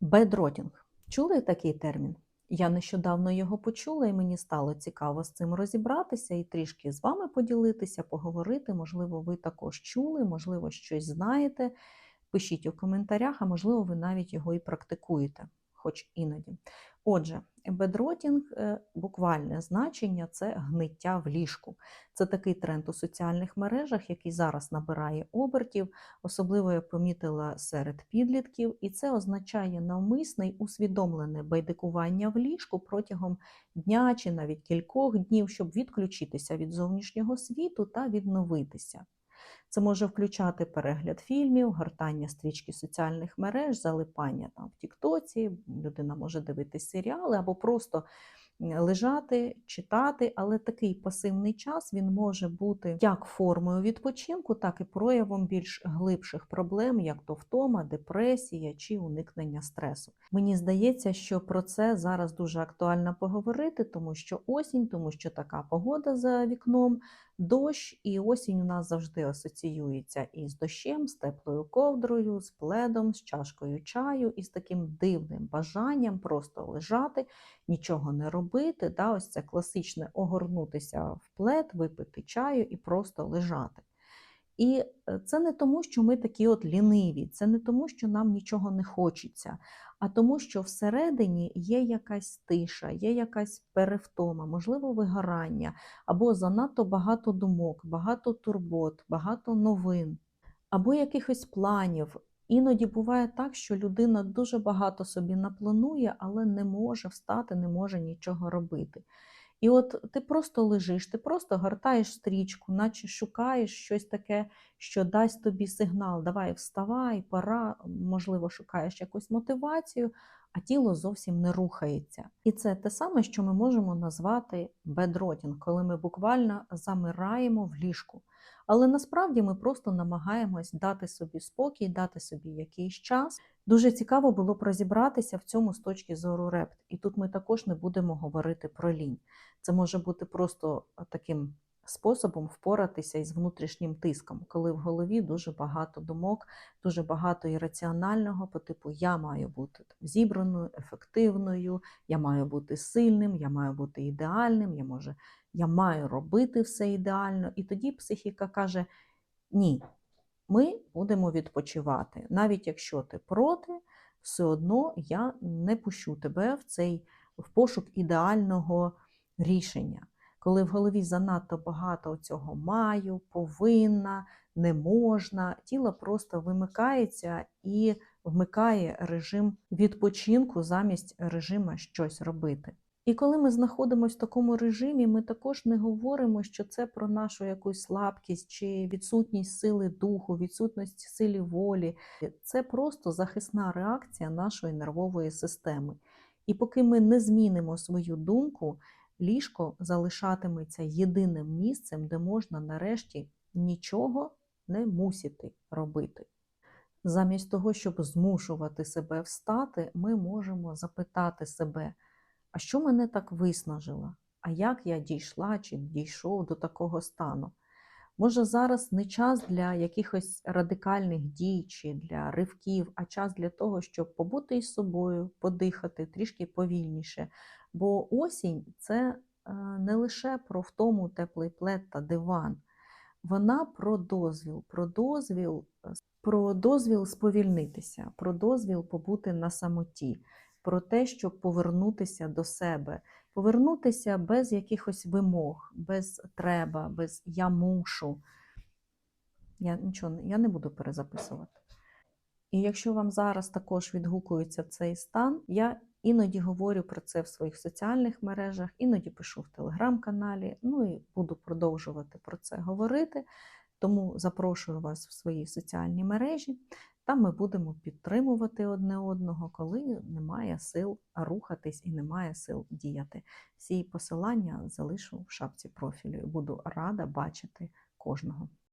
Бедротінг. Чули такий термін? Я нещодавно його почула, і мені стало цікаво з цим розібратися і трішки з вами поділитися, поговорити. Можливо, ви також чули, можливо, щось знаєте. Пишіть у коментарях, а можливо, ви навіть його і практикуєте, хоч іноді. Отже, бедротінг, е, буквальне значення це гниття в ліжку. Це такий тренд у соціальних мережах, який зараз набирає обертів, особливо я помітила серед підлітків, і це означає навмисне й усвідомлене байдикування в ліжку протягом дня чи навіть кількох днів, щоб відключитися від зовнішнього світу та відновитися. Це може включати перегляд фільмів, гортання стрічки соціальних мереж, залипання там в Тіктоці, людина може дивитися серіали або просто лежати, читати, але такий пасивний час він може бути як формою відпочинку, так і проявом більш глибших проблем, як то втома, депресія чи уникнення стресу. Мені здається, що про це зараз дуже актуально поговорити, тому що осінь, тому що така погода за вікном, дощ, і осінь у нас завжди асоціюється із дощем, з теплою ковдрою, з пледом, з чашкою чаю і з таким дивним бажанням просто лежати, нічого не робити. Да, Ось це класичне огорнутися в плед, випити чаю і просто лежати. І е, це не тому, що ми такі от ліниві, це не тому, що нам нічого не хочеться, а тому, що всередині є якась тиша, є якась перевтома, можливо, вигорання, або занадто багато думок, багато турбот, багато новин, або якихось планів. Іноді буває так, що людина дуже багато собі напланує, але не може встати, не може нічого робити. І от ти просто лежиш, ти просто гортаєш стрічку, наче шукаєш щось таке, що дасть тобі сигнал, давай вставай, пора, можливо, шукаєш якусь мотивацію, а тіло зовсім не рухається. І це те саме, що ми можемо назвати бедротінг, коли ми буквально замираємо в ліжку. Але насправді ми просто намагаємось дати собі спокій, дати собі якийсь час. Дуже цікаво було б розібратися в цьому з точки зору репт. І тут ми також не будемо говорити про лінь. Це може бути просто таким способом впоратися із внутрішнім тиском, коли в голові дуже багато думок, дуже багато ірраціонального по типу я маю бути зібраною, ефективною, я маю бути сильним, я маю бути ідеальним, я може, я маю робити все ідеально. І тоді психіка каже: ні, ми будемо відпочивати. Навіть якщо ти проти, все одно я не пущу тебе в цей в пошук ідеального рішення. Коли в голові занадто багато цього маю, повинна, не можна, тіло просто вимикається і вмикає режим відпочинку замість режима щось робити. І коли ми знаходимося в такому режимі, ми також не говоримо, що це про нашу якусь слабкість чи відсутність сили духу, відсутність сили волі. Це просто захисна реакція нашої нервової системи. І поки ми не змінимо свою думку, ліжко залишатиметься єдиним місцем, де можна нарешті нічого не мусити робити. Замість того, щоб змушувати себе встати, ми можемо запитати себе, а що мене так виснажило? А як я дійшла чи дійшов до такого стану? Може, зараз не час для якихось радикальних дій чи для ривків, а час для того, щоб побути із собою, подихати трішки повільніше, Бо осінь це е, не лише про втому теплий плед та диван, вона про дозвіл, про дозвіл, е, про дозвіл сповільнитися, про дозвіл побути на самоті, про те, щоб повернутися до себе, повернутися без якихось вимог, без треба, без я мушу. Я нічого я не буду перезаписувати. І якщо вам зараз також відгукується цей стан, я Іноді говорю про це в своїх соціальних мережах, іноді пишу в телеграм-каналі, ну і буду продовжувати про це говорити. Тому запрошую вас в свої соціальні мережі. Там ми будемо підтримувати одне одного, коли немає сил рухатись і немає сил діяти. Всі посилання залишу в шапці профілю. Буду рада бачити кожного.